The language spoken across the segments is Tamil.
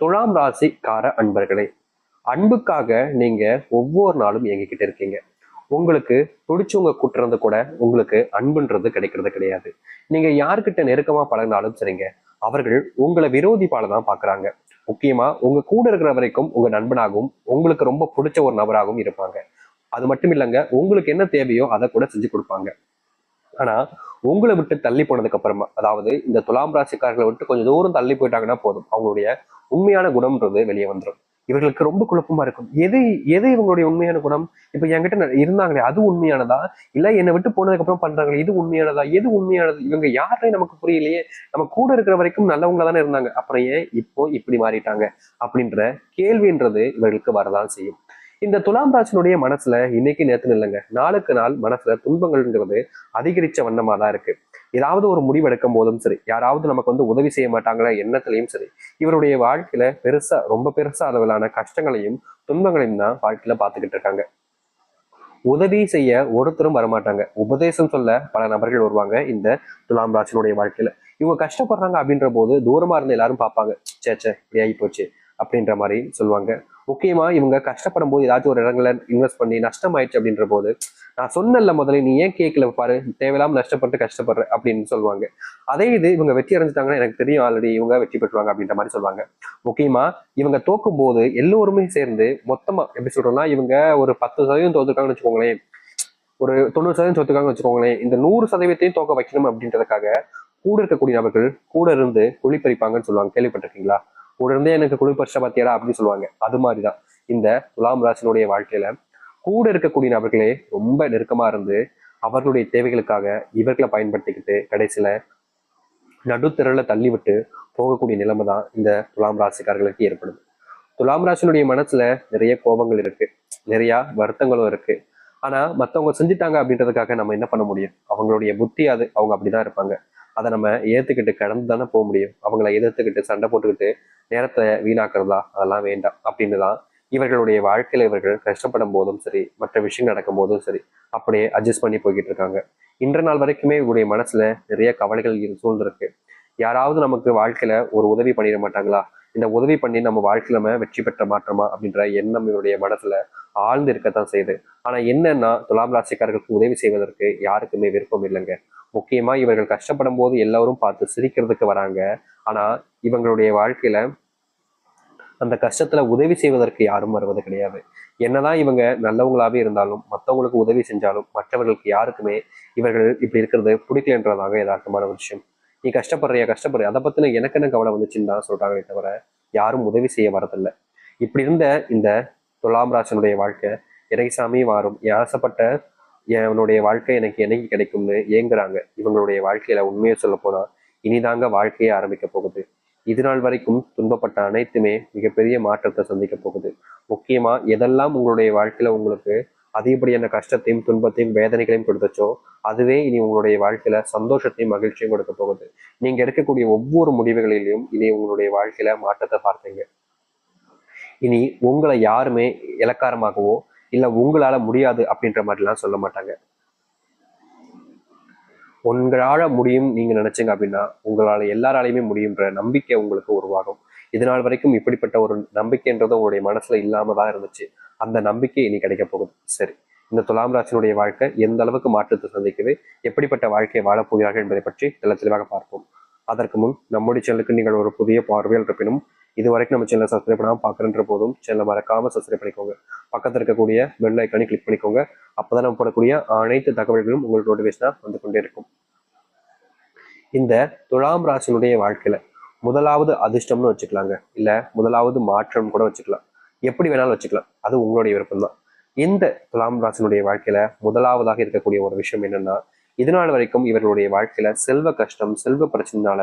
துலாம் ராசிக்கார அன்பர்களே அன்புக்காக நீங்க ஒவ்வொரு நாளும் இயங்கிக்கிட்டு இருக்கீங்க. உங்களுக்கு பிடிச்சவங்க கூட்டுறது கூட உங்களுக்கு அன்புன்றது கிடைக்கிறது கிடையாது. நீங்க யார்கிட்ட நெருக்கமா பழகினாலும் சரிங்க அவர்கள் உங்களை விரோதி தான் பாக்குறாங்க. முக்கியமா உங்க கூட இருக்கிற வரைக்கும் உங்க நண்பனாகவும் உங்களுக்கு ரொம்ப பிடிச்ச ஒரு நபராகவும் இருப்பாங்க. அது மட்டும் இல்லைங்க உங்களுக்கு என்ன தேவையோ அதை கூட செஞ்சு கொடுப்பாங்க. ஆனா உங்களை விட்டு தள்ளி போனதுக்கு அப்புறமா அதாவது இந்த துலாம் ராசிக்காரர்களை விட்டு கொஞ்சம் தூரம் தள்ளி போயிட்டாங்கன்னா போதும். அவங்களுடைய உண்மையான குணம்ன்றது வெளியே வந்துடும் இவர்களுக்கு ரொம்ப குழப்பமா இருக்கும். எது எது இவங்களுடைய உண்மையான குணம்? இப்ப என்கிட்ட இருந்தாங்களே அது உண்மையானதா? இல்ல என்னை விட்டு போனதுக்கு அப்புறம் பண்றாங்களே இது உண்மையானதா? எது உண்மையானது? இவங்க யாருன்னு நமக்கு புரியலையே. நம்ம கூட இருக்கிற வரைக்கும் நல்லவங்களா தானே இருந்தாங்க. அப்புறம் ஏன் இப்போ இப்படி மாறிட்டாங்க? அப்படின்ற கேள்வின்றது இவர்களுக்கு வரதான் செய்யும். இந்த துலாம் ராசினுடைய மனசுல இன்னைக்கு நேரத்துல இல்லைங்க. நாளுக்கு நாள் மனசுல துன்பங்கள்ங்கிறது அதிகரிச்ச வண்ணமா தான் இருக்கு. ஏதாவது ஒரு முடிவு எடுக்கும் போதும் சரி யாராவது நமக்கு வந்து உதவி செய்ய மாட்டாங்களா எண்ணத்திலையும் சரி இவருடைய வாழ்க்கையில பெருசா ரொம்ப பெருசா அளவிலான கஷ்டங்களையும் துன்பங்களையும் தான் வாழ்க்கையில பார்த்துக்கிட்டு இருக்காங்க. உதவி செய்ய ஒருத்தரும் வரமாட்டாங்க. உபதேசம் சொல்ல பல நபர்கள் வருவாங்க இந்த துலாம் ராசினுடைய வாழ்க்கையில. இவங்க கஷ்டப்படுறாங்க அப்படின்ற போது தூரமா இருந்து எல்லாரும் பார்ப்பாங்க சேச்சே சே இப்படி ஆகி போச்சு அப்படின்ற மாதிரி சொல்லுவாங்க. முக்கியமா இவங்க கஷ்டப்படும் போது ஏதாச்சும் ஒரு இடங்கள்ல இன்வெஸ்ட் பண்ணி நஷ்டம் ஆயிடுச்சு அப்படின்ற போது நான் சொன்னல முதல்ல நீ ஏன் கேட்கல பாரு தேவையில்லாமல் நஷ்டப்பட்டு கஷ்டப்படுற அப்படின்னு சொல்லுவாங்க. அதே இது இவங்க வெற்றி அடைஞ்சிட்டாங்கன்னா எனக்கு தெரியும் ஆல்ரெடி இவங்க வெற்றி பெற்றுவாங்க அப்படின்ற மாதிரி சொல்லுவாங்க. முக்கியமா இவங்க தோக்கும் போது எல்லோருமே சேர்ந்து மொத்தமா எப்படி சொல்றோம்னா இவங்க ஒரு பத்து சதவீதம் தோத்துருக்காங்கன்னு வச்சுக்கோங்களேன். ஒரு தொண்ணூறு சதவீதம் தோத்துக்காங்கன்னு வச்சுக்கோங்களேன். இந்த நூறு சதவீதத்தையும் தோக்க வைக்கணும் அப்படின்றதுக்காக கூட இருக்கக்கூடிய நபர்கள் கூட இருந்து குழி பறிப்பாங்கன்னு சொல்லுவாங்க. கேள்விப்பட்டிருக்கீங்களா? கூட இருந்தே எனக்கு குழி பறிச்ச அப்படின்னு சொல்லுவாங்க. அது மாதிரி தான் இந்த துலாம் ராசினுடைய வாழ்க்கையில கூட இருக்கக்கூடிய நபர்களே ரொம்ப நெருக்கமா இருந்து அவர்களுடைய தேவைகளுக்காக இவர்களை பயன்படுத்திக்கிட்டு கடைசியில நடுத்தரில் தள்ளிவிட்டு போகக்கூடிய நிலைமை தான் இந்த துலாம் ராசிக்காரர்களுக்கு ஏற்படுது. துலாம் ராசினுடைய மனசுல நிறைய கோபங்கள் இருக்கு. நிறைய வருத்தங்களும் இருக்கு. ஆனா மத்தவங்க செஞ்சுட்டாங்க அப்படின்றதுக்காக நம்ம என்ன பண்ண முடியும்? அவங்களுடைய புத்தி அது அவங்க அப்படிதான் இருப்பாங்க. அதை நம்ம ஏற்றுக்கிட்டு கடந்து தானே போக முடியும். அவங்கள எதிர்த்துக்கிட்டு சண்டை போட்டுக்கிட்டு நேரத்தை வீணாக்குறதா? அதெல்லாம் வேண்டாம். அப்படின்னு தான் இவர்களுடைய வாழ்க்கையில் இவர்கள் கஷ்டப்படும் போதும் சரி மற்ற விஷயம் நடக்கும் போதும் சரி அப்படியே அட்ஜஸ்ட் பண்ணி போய்கிட்டு இருக்காங்க. இன்ற நாள் வரைக்குமே இவருடைய மனசுல நிறைய கவலைகள் இரு- சூழ்ந்திருக்கு. யாராவது நமக்கு வாழ்க்கையில ஒரு உதவி பண்ணிட மாட்டாங்களா? இந்த உதவி பண்ணி நம்ம வாழ்க்கையில நம்ம வெற்றி பெற்ற மாற்றமா அப்படின்ற எண்ணம் இவருடைய மனசுல ஆழ்ந்து இருக்கத்தான் செய்யுது. ஆனா என்னன்னா துலாம் ராசிக்காரர்களுக்கு உதவி செய்வதற்கு யாருக்குமே விருப்பம் இல்லைங்க. முக்கியமா இவர்கள் கஷ்டப்படும் போது எல்லாரும் பார்த்து சிரிக்கிறதுக்கு வராங்க. ஆனா இவங்களுடைய வாழ்க்கையில அந்த கஷ்டத்துல உதவி செய்வதற்கு யாரும் வருவது கிடையாது. என்னதான் இவங்க நல்லவங்களாவே இருந்தாலும் மற்றவங்களுக்கு உதவி செஞ்சாலும் மற்றவர்களுக்கு யாருக்குமே இவர்கள் இப்படி இருக்கிறது பிடிக்கலன்றதாக யதார்த்தமான விஷயம். நீ கஷ்டப்படுறியா கஷ்டப்படுறியா? அதை பத்தின எனக்கு என்ன கவலை வந்துச்சுன்னு தான் சொல்றாங்களே தவிர யாரும் உதவி செய்ய வரதில்லை. இப்படி இருந்த இந்த துலாம் ராசனுடைய வாழ்க்கை இறைசாமி வாரும் என் ஆசைப்பட்ட என்னுடைய வாழ்க்கை எனக்கு என்னைக்கு கிடைக்கும்னு ஏங்குறாங்க. இவங்களுடைய வாழ்க்கையில உண்மையை சொல்ல போனா இனிதாங்க வாழ்க்கையே ஆரம்பிக்க போகுது. இது நாள் வரைக்கும் துன்பப்பட்ட அனைத்துமே மிகப்பெரிய மாற்றத்தை சந்திக்க போகுது. முக்கியமா எதெல்லாம் உங்களுடைய வாழ்க்கையில உங்களுக்கு அதிகப்படியான கஷ்டத்தையும் துன்பத்தையும் வேதனைகளையும் கொடுத்துச்சோ அதுவே இனி உங்களுடைய வாழ்க்கையில சந்தோஷத்தையும் மகிழ்ச்சியும் கொடுக்க போகுது. நீங்க எடுக்கக்கூடிய ஒவ்வொரு முடிவுகளிலும் இனி உங்களுடைய வாழ்க்கையில மாற்றத்தை பார்த்தீங்க. இனி உங்களை யாருமே இலக்காரமாகவோ இல்ல உங்களால முடியாது அப்படின்ற மாதிரிலாம் சொல்ல மாட்டாங்க. உங்களால முடியும் நீங்க நினைச்சீங்க அப்படின்னா உங்களால எல்லாராலையுமே முடியுன்ற நம்பிக்கை உங்களுக்கு உருவாகும். இது நாள் வரைக்கும் இப்படிப்பட்ட ஒரு நம்பிக்கைன்றது உங்களுடைய மனசுல இல்லாம தான் இருந்துச்சு. அந்த நம்பிக்கை இனி கிடைக்க போகுது. சரி. இந்த துலாம் ராசினுடைய வாழ்க்கை எந்த அளவுக்கு மாற்றத்தை சந்திக்குது? எப்படிப்பட்ட வாழ்க்கையை வாழப்போகிறார்கள் என்பதை பற்றி நல்ல தெளிவாக பார்ப்போம். அதற்கு முன் நம்முடைய சேனலுக்கு நீங்கள் ஒரு புதிய பார்வையில் இருப்பினும் இது வரைக்கும் நம்ம சேனலை சப்ஸ்கிரைப் பண்ணாமல் பார்க்குறன்ற போதும் சேனலை மறக்காம சப்ஸ்கிரைப் பண்ணிக்கோங்க. பக்கத்தில் இருக்கக்கூடிய பெல் ஐக்கானை கிளிக் பண்ணிக்கோங்க. அப்போதான் நம்ம போடக்கூடிய அனைத்து தகவல்களும் உங்களுக்கு நோட்டிஃபிகேஷனாக வந்து கொண்டே இருக்கும். இந்த துலாம் ராசினுடைய வாழ்க்கையில முதலாவது அதிர்ஷ்டம்னு வச்சுக்கலாங்க. இல்லை முதலாவது மாற்றம் கூட வச்சுக்கலாம். எப்படி வேணாலும் வச்சுக்கலாம். அது உங்களுடைய விருப்பம் தான் இந்த துலாம் ராசினுடைய வாழ்க்கையில முதலாவதாக இருக்கக்கூடிய ஒரு விஷயம் என்னன்னா இதனால் வரைக்கும் இவர்களுடைய வாழ்க்கையில செல்வ கஷ்டம் செல்வ பிரச்சனைனால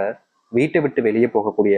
வீட்டை விட்டு வெளியே போகக்கூடிய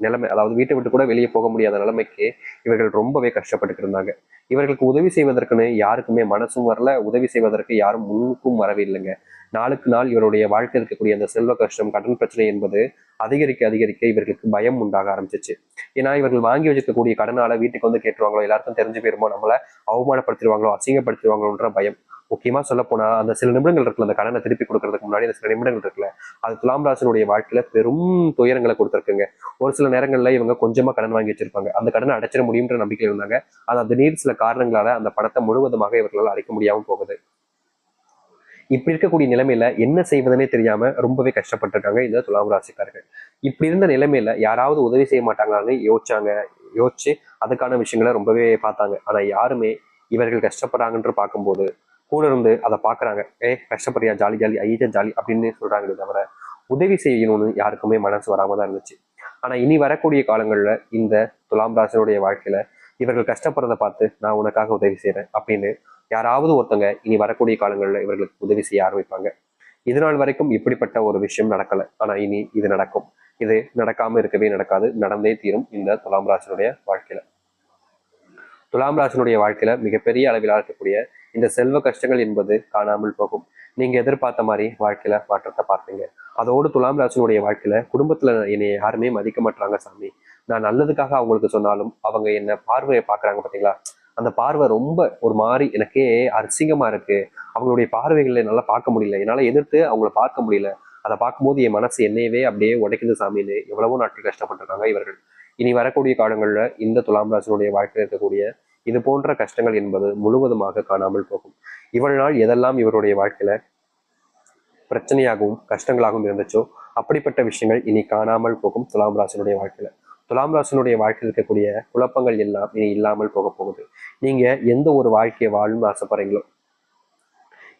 நிலைமை அதாவது வீட்டை விட்டு கூட வெளியே போக முடியாத நிலைமைக்கு இவர்கள் ரொம்பவே கஷ்டப்பட்டு இருந்தாங்க. இவர்களுக்கு உதவி செய்வதற்குன்னு யாருக்குமே மனசும் வரல. உதவி செய்வதற்கு யாரும் முன்னுக்கும் வரவே இல்லைங்க நாளுக்கு நாள் இவருடைய வாழ்க்கை இருக்கக்கூடிய அந்த செல்வ கஷ்டம் கடன் பிரச்சனை என்பது அதிகரிக்க அதிகரிக்க இவர்களுக்கு பயம் உண்டாக ஆரம்பிச்சிச்சு. ஏன்னா இவர்கள் வாங்கி வச்சிருக்கக்கூடிய கடனால வீட்டுக்கு வந்து கேட்டுருவாங்களோ எல்லாருக்கும் தெரிஞ்சு போயிருமோ நம்மளை அவமானப்படுத்திடுவாங்களோ அசிங்கப்படுத்திடுவாங்களோன்ற பயம். முக்கியமா சொல்ல போனால் அந்த சில நிமிடங்கள் இருக்குல்ல அந்த கடனை திருப்பி கொடுக்கறதுக்கு முன்னாடி அந்த சில நிமிடங்கள் இருக்குல்ல அது துலாம் ராசனுடைய வாழ்க்கையில பெரும் துயரங்களை கொடுத்துருக்குங்க. ஒரு சில நேரங்களில் இவங்க கொஞ்சமா கடன் வாங்கி வச்சிருப்பாங்க. அந்த கடனை அடைச்சிட முடியுன்ற நம்பிக்கையில் இருந்தாங்க. அது அந்த நீர் சில காரணங்களால அந்த பணத்தை முழுவதுமாக இவர்களால் அடைக்க முடியாமல் போகுது. இப்படி இருக்கக்கூடிய நிலைமையில என்ன செய்வதுனே தெரியாம ரொம்பவே கஷ்டப்பட்டிருக்காங்க இந்த துலாம் ராசிக்காரர்கள். இப்படி இருந்த நிலைமையில யாராவது உதவி செய்ய மாட்டாங்களான்னு யோசிச்சாங்க யோசிச்சு அதுக்கான விஷயங்களை ரொம்பவே பார்த்தாங்க. ஆனா யாருமே இவர்கள் கஷ்டப்படுறாங்கன்ற பார்க்கும்போது கூட இருந்து அதை பாக்குறாங்க ஏ கஷ்டப்படுறியா? Jolly jolly. ஐயா ஜாலி. அப்படின்னு சொல்றாங்களே தவிர உதவி செய்யணும்னு யாருக்குமே மனசு வராமல் தான் இருந்துச்சு. ஆனா இனி வரக்கூடிய காலங்கள்ல இந்த துலாம் ராசினுடைய வாழ்க்கையில இவர்கள் கஷ்டப்படுறதை பார்த்து நான் உனக்காக உதவி செய்யறேன் அப்படின்னு யாராவது ஒருத்தங்க இனி வரக்கூடிய காலங்களில் இவர்களுக்கு உதவி செய்ய ஆரம்பிப்பாங்க. இது நாள் வரைக்கும் இப்படிப்பட்ட ஒரு விஷயம் நடக்கல. ஆனா இனி இது நடக்கும். இது நடக்காம இருக்கவே நடக்காது. நடந்தே தீரும் இந்த துலாம் ராசனுடைய வாழ்க்கையில. துலாம் ராசனுடைய வாழ்க்கையில மிகப்பெரிய அளவில் இருக்கக்கூடிய இந்த செல்வ கஷ்டங்கள் என்பது காணாமல் போகும். நீங்க எதிர்பார்த்த மாதிரி வாழ்க்கையில மாற்றத்தை பார்ப்பீங்க. அதோடு துலாம் ராசினுடைய வாழ்க்கையில குடும்பத்துல என்னை யாருமே மதிக்க மாட்டாங்க சாமி. நான் நல்லதுக்காக அவங்களுக்கு சொன்னாலும் அவங்க என்ன பார்வையை பாக்குறாங்க பாத்தீங்களா? அந்த பார்வை ரொம்ப ஒரு மாதிரி எனக்கே அசிங்கமா இருக்கு. அவங்களுடைய பார்வைகளை என்னால பார்க்க முடியல. என்னால எதிர்த்து அவங்கள பார்க்க முடியல. அதை பார்க்கும்போது என் மனசு என்னையவே அப்படியே உடைக்குது சாமின்னு எவ்வளவோ நாட்கள் கஷ்டப்பட்டிருக்காங்க இவர்கள். இனி வரக்கூடிய காலங்களில் இந்த துலாம் ராசினுடைய வாழ்க்கையில் இருக்கக்கூடிய இது போன்ற கஷ்டங்கள் என்பது முழுவதுமாக காணாமல் போகும். இவ்வளவு நாள் எதெல்லாம் இவருடைய வாழ்க்கையில பிரச்சனையாகவும் கஷ்டங்களாகவும் இருந்துச்சோ அப்படிப்பட்ட விஷயங்கள் இனி காணாமல் போகும் துலாம் ராசனுடைய வாழ்க்கையில. துலாம் ராசனுடைய வாழ்க்கையில் இருக்கக்கூடிய குழப்பங்கள் எல்லாம் இனி இல்லாமல் போக போகுது. நீங்க எந்த ஒரு வாழ்க்கையை வாழணும்னு ஆசைப்படுறீங்களோ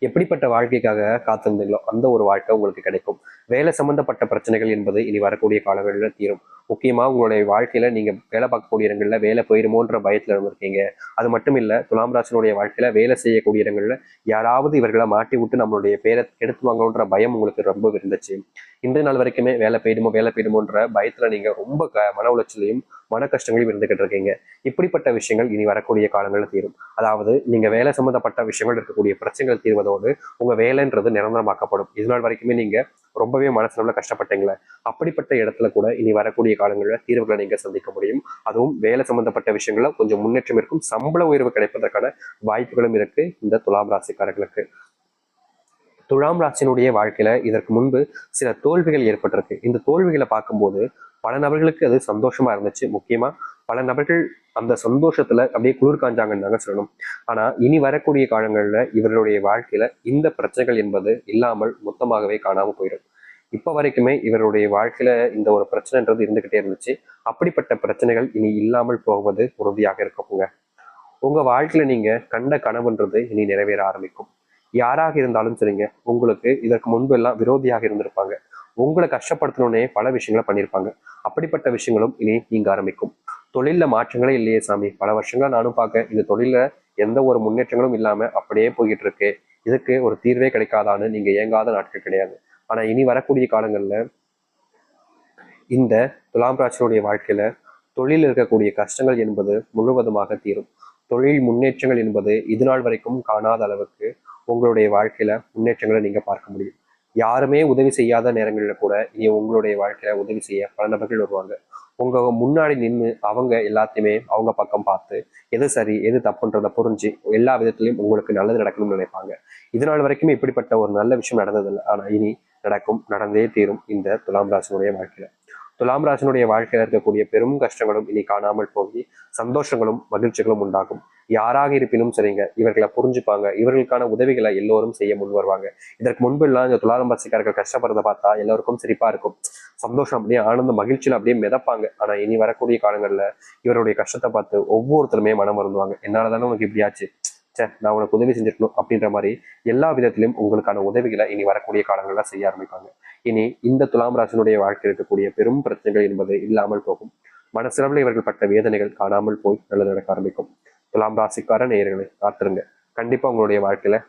எப்படிப்பட்ட வாழ்க்கைக்காக காத்திருந்தீங்களோ அந்த ஒரு வாழ்க்கை உங்களுக்கு கிடைக்கும். வேலை சம்பந்தப்பட்ட பிரச்சனைகள் என்பது இனி வரக்கூடிய காலங்களில் தீரும். முக்கியமாக உங்களுடைய வாழ்க்கையில நீங்கள் வேலை பார்க்கக்கூடிய இடங்களில் வேலை போயிருமோன்ற பயத்தில் இருந்திருக்கீங்க. அது மட்டும் இல்லை துலாம் ராசனுடைய வாழ்க்கையில வேலை செய்யக்கூடிய இடங்களில் யாராவது இவர்களை மாட்டி விட்டு நம்மளுடைய பேரை எடுத்துவாங்கன்ற பயம் உங்களுக்கு ரொம்ப இருந்துச்சு. இன்றைய நாள் வரைக்குமே வேலை போயிடுமோ வேலை போயிடுமோன்ற பயத்தில் நீங்கள் ரொம்ப க மன உளைச்சலையும் மன கஷ்டங்களையும் இருந்துகிட்டு இருக்கீங்க. இப்படிப்பட்ட விஷயங்கள் இனி வரக்கூடிய காலங்களில் தீரும். அதாவது நீங்க வேலை சம்பந்தப்பட்ட விஷயங்கள் இருக்கக்கூடிய பிரச்சனைகள் தீர்வதோடு உங்க வேலைன்றது நிரந்தரமாக்கப்படும். இது நாள் வரைக்குமே நீங்க ரொம்பவே மனசுல கஷ்டப்பட்டீங்களே. அப்படிப்பட்ட இடத்துல கூட இனி வரக்கூடிய காலங்களில் தீர்வுகளை நீங்க சந்திக்க முடியும். அதுவும் வேலை சம்பந்தப்பட்ட விஷயங்கள்ல கொஞ்சம் முன்னேற்றம் இருக்கும். சம்பள உயர்வு கிடைப்பதற்கான வாய்ப்புகளும் இருக்கு. இந்த துலாம் ராசிக்காரர்களுக்கு. துலாம் ராசினுடைய வாழ்க்கையில இதற்கு முன்பு சில தோல்விகள் ஏற்பட்டிருக்கு. இந்த தோல்விகளை பார்க்கும்போது பல நபர்களுக்கு அது சந்தோஷமா இருந்துச்சு. முக்கியமா பல நபர்கள் அந்த சந்தோஷத்துல அப்படியே குளிர் காஞ்சாங்கன்னு தாங்க சொல்லணும். ஆனா இனி வரக்கூடிய காலங்கள்ல இவர்களுடைய வாழ்க்கையில இந்த பிரச்சனைகள் என்பது இல்லாமல் மொத்தமாகவே காணாம போயிடும். இப்ப வரைக்குமே இவருடைய வாழ்க்கையில இந்த ஒரு பிரச்சனைன்றது இருந்துகிட்டே இருந்துச்சு. அப்படிப்பட்ட பிரச்சனைகள் இனி இல்லாமல் போவது உறுதியாக இருக்குங்க உங்க வாழ்க்கையில நீங்க கண்ட கனவுன்றது இனி நிறைவேற ஆரம்பிக்கும். யாராக இருந்தாலும் சரிங்க உங்களுக்கு இதற்கு முன்பு எல்லாம் விரோதியாக இருந்திருப்பாங்க. உங்களை கஷ்டப்படுத்தணுன்னே பல விஷயங்களை பண்ணியிருப்பாங்க. அப்படிப்பட்ட விஷயங்களும் இனி நீங்க ஆரம்பிக்கும். தொழிலில் மாற்றங்களே இல்லையே சாமி. பல வருஷங்களா நானும் பார்க்க இந்த தொழிலில் எந்த ஒரு முன்னேற்றங்களும் இல்லாமல் அப்படியே போய்கிட்டு இருக்கு இதுக்கு ஒரு தீர்வே கிடைக்காதான்னு நீங்க ஏங்காத நாட்கள் கிடையாது. ஆனா இனி வரக்கூடிய காலங்கள்ல இந்த துலாம் ராசினுடைய வாழ்க்கையில தொழில் இருக்கக்கூடிய கஷ்டங்கள் என்பது முழுவதுமாக தீரும். தொழில் முன்னேற்றங்கள் என்பது இது நாள் வரைக்கும் காணாத அளவுக்கு உங்களுடைய வாழ்க்கையில முன்னேற்றங்களை நீங்க பார்க்க முடியும். யாருமே உதவி செய்யாத நேரங்களில் கூட இனி உங்களுடைய வாழ்க்கையில உதவி செய்ய பல நபர்கள் வருவாங்க. உங்க முன்னாடி நின்று அவங்க எல்லாத்தையுமே அவங்க பக்கம் பார்த்து எது சரி எது தப்புன்றதை புரிஞ்சு எல்லா விதத்திலையும் உங்களுக்கு நல்லது நடக்கணும்னு நினைப்பாங்க. இதனால் வரைக்குமே இப்படிப்பட்ட ஒரு நல்ல விஷயம் நடந்ததில்லை. ஆனா இனி நடக்கும் நடந்தே தீரும் இந்த துலாம் ராசினுடைய வாழ்க்கையில. துலாம் ராசினுடைய வாழ்க்கையில இருக்கக்கூடிய பெரும் கஷ்டங்களும் இனி காணாமல் போகி சந்தோஷங்களும் மகிழ்ச்சிகளும் உண்டாகும். யாராக இருப்பினும் சரிங்க இவர்களை புரிஞ்சுப்பாங்க. இவர்களுக்கான உதவிகளை எல்லோரும் செய்ய முன் வருவாங்க. இதற்கு முன்பு எல்லாம் இந்த துளாரம் பசிக்காரர்கள் கஷ்டப்படுறத பார்த்தா எல்லாருக்கும் சிரிப்பா இருக்கும். சந்தோஷம் அப்படியே ஆனந்த மகிழ்ச்சியில அப்படியே மிதப்பாங்க. ஆனா இனி வரக்கூடிய காலங்களில் இவருடைய கஷ்டத்தை பார்த்து ஒவ்வொருத்தருமே மனம் வருந்துவாங்க. என்னால தானே உனக்கு இப்படியாச்சு சே நான் உனக்கு உதவி செஞ்சிருக்கணும் அப்படின்ற மாதிரி எல்லா விதத்திலும் உங்களுக்கான உதவிகளை இனி வரக்கூடிய காலங்களில் செய்ய ஆரம்பிப்பாங்க. இனி இந்த துலாம் ராசினுடைய வாழ்க்கை இருக்கக்கூடிய பெரும் பிரச்சனைகள் என்பது இல்லாமல் போகும். மனசிலவில் இவர்கள் பட்ட வேதனைகள் காணாமல் போய் நல்லது நடக்க ஆரம்பிக்கும். துலாம் ராசிக்கார நேயர்களை காத்துருங்க. கண்டிப்பா உங்களுடைய வாழ்க்கையில